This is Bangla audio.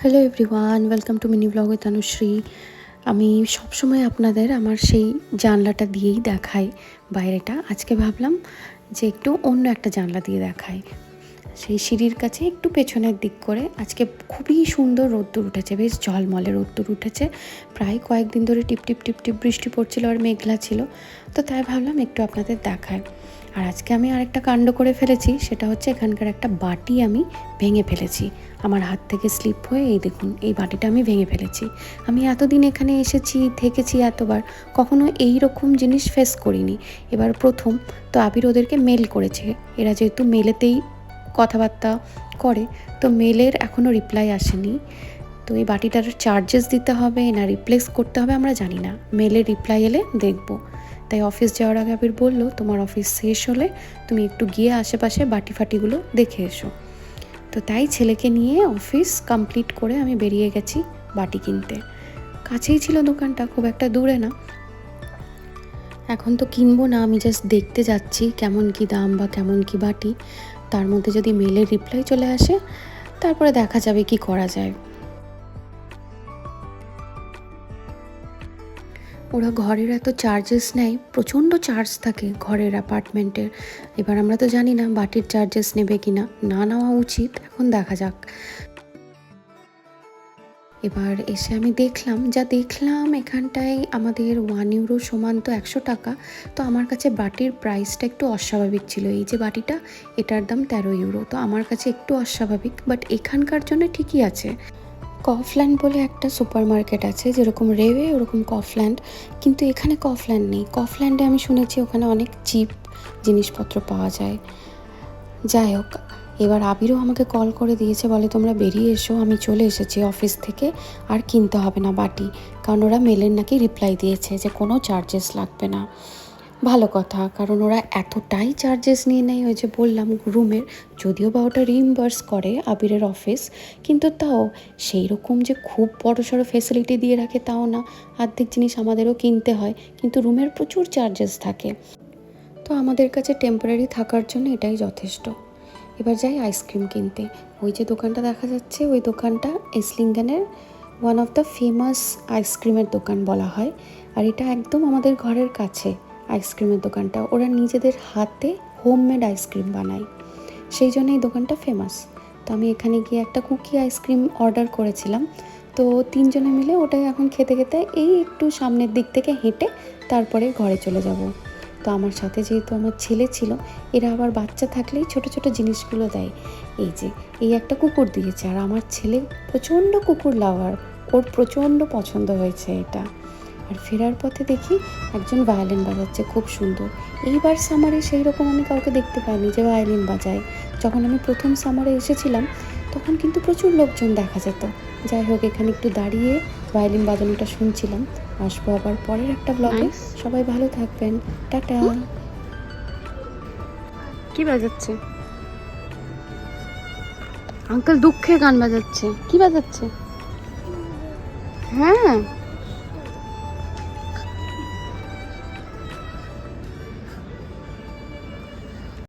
Hello everyone welcome to mini blog Anushree আমি সবসময় আপনাদের আমার সেই জানলাটা দিয়েই দেখাই বাইরেটা। আজকে ভাবলাম যে একটু অন্য একটা জানলা দিয়ে দেখাই। সেই সিঁড়ির কাছে একটু পেছনের দিক করে আজকে খুবই সুন্দর রোদ্দুর উঠেছে, বেশ ঝলমলে রোদ্দুর উঠেছে। প্রায় কয়েকদিন ধরে টিপ টিপ টিপ টিপ বৃষ্টি পড়ছিল আর মেঘলা ছিল। তো তাই ভাবলাম একটু আপনাদের দেখায় আর আজকে আমি আরেকটা কাণ্ড করে ফেলেছি, সেটা হচ্ছে এখানকার একটা বাটি আমি ভেঙে ফেলেছি। আমার হাত থেকে স্লিপ হয়ে এই দেখুন, এই বাটিটা আমি ভেঙে ফেলেছি। আমি এতদিন এখানে এসেছি, থেকেছি এতবার, কখনো এই রকম জিনিস ফেস করিনি। এবার প্রথম তো আবির ওদেরকে মেল করেছে। এরা যেহেতু মেলেতেই কথাবার্তা করে, তো মেলের এখনও রিপ্লাই আসেনি। তো এই বাটিটার চার্জেস দিতে হবে, না রিপ্লেস করতে হবে আমরা জানি না। মেলের রিপ্লাই এলে দেখব। তাই অফিস যাওয়ার আগে আবির বলল, তোমার অফিস শেষ হলে তুমি একটু গিয়ে আশেপাশে বাটি ফাটিগুলো দেখে এসো। তো তাই ছেলেকে নিয়ে অফিস কমপ্লিট করে আমি বেরিয়ে গেছি বাটি কিনতে। কাছেই ছিল দোকানটা, খুব একটা দূরে না। এখন তো কিনবো না, আমি জাস্ট দেখতে যাচ্ছি কেমন কি দাম বা কেমন কি বাটি। তার মধ্যে যদি মেলের রিপ্লাই চলে আসে, তারপরে দেখা যাবে কি করা যায়। ওরা ঘরের এত চার্জেস নেয়, প্রচণ্ড চার্জ থাকে ঘরের অ্যাপার্টমেন্টের এবার আমরা তো জানি না বাটির চার্জেস নেবে কি না না নেওয়া উচিত। এখন দেখা যাক। এবার এসে আমি দেখলাম, যা দেখলাম এখানটায় আমাদের ওয়ান ইউরো সমান তো একশো টাকা, তো আমার কাছে বাটির প্রাইসটা একটু অস্বাভাবিক ছিল। এই যে বাটিটা, এটার দাম তেরো ইউরো তো আমার কাছে একটু অস্বাভাবিক বাট এখানকার জন্য ঠিকই আছে। কফল্যান্ড বলে একটা সুপার মার্কেট আছে, যেরকম রেওয়ে, ওরকম কফল্যান্ড। কিন্তু এখানে কফল্যান্ড নেই। কফল্যান্ডে আমি শুনেছি ওখানে অনেক চিপ জিনিসপত্র পাওয়া যায়। যাই হোক, এবার আবিরও আমাকে কল করে দিয়েছে, বলে তোমরা বেরিয়ে এসো, আমি চলে এসেছি অফিস থেকে, আর কিনতে হবে না বাটি। কারণ ওরা মেলের নাকি রিপ্লাই দিয়েছে যে কোনো চার্জেস লাগবে না। ভালো কথা, কারণ ওরা এতটাই চার্জেস নিয়ে নেয় ওই যে বললাম রুমের, যদিও বা ওটা রিইম্বার্স করে আবিরের অফিস কিন্তু তাও সেই রকম যে খুব বড় সড়ো ফেসিলিটি দিয়ে রাখে তাও না। অর্ধেক জিনিস আমাদেরও কিনতে হয়, কিন্তু রুমের প্রচুর চার্জেস থাকে। তো আমাদের কাছে টেম্পোরারি থাকার জন্য এটাই যথেষ্ট। এবার যাই আইসক্রিম কিনতে। ওই যে দোকানটা দেখা যাচ্ছে, ওই দোকানটা এসলিঙ্গানের ওয়ান অফ দ্য ফেমাস আইসক্রিমের দোকান বলা হয়, আর এটা একদম আমাদের ঘরের কাছে। আইসক্রিমের দোকানটা। ওরা নিজেদের হাতে হোমমেড আইসক্রিম বানায়। সেই জন্য এই দোকানটা ফেমাস তো আমি এখানে গিয়ে একটা কুকি আইসক্রিম অর্ডার করেছিলাম। তো তিনজনে মিলে ওটাই এখন খেতে খেতে এই একটু সামনের দিক থেকে হেঁটে তারপরে ঘরে চলে যাব। তো আমার সাথে যেহেতু আমার ছেলে ছিল, এরা আবার বাচ্চা থাকলেই ছোট ছোট জিনিসগুলো দেয়। এই যে, এই একটা কুকুর দিয়েছে। আর আমার ছেলে প্রচণ্ড কুকুর লাভার ওর প্রচণ্ড পছন্দ হয়েছে এটা। আর ফেরার পথে দেখি একজন ভায়োলিন বাজাচ্ছে খুব সুন্দর। এইবার সামারে সেই রকম আমি কাউকে দেখতে পাইনি যে ভায়োলিন বাজায়। যখন আমি প্রথম সামারে এসেছিলাম তখন কিন্তু প্রচুর লোকজন দেখা যেত। যাই হোক এখানে একটু দাঁড়িয়ে ভায়োলিন বাজানোটা শুনছিলাম। আসব আবার পরের একটা ব্লগে সবাই ভালো থাকবেন। টাটা। কি বাজাচ্ছে? আঙ্কেল দুঃখে গান বাজাচ্ছে। কি বাজাচ্ছে? হ্যাঁ।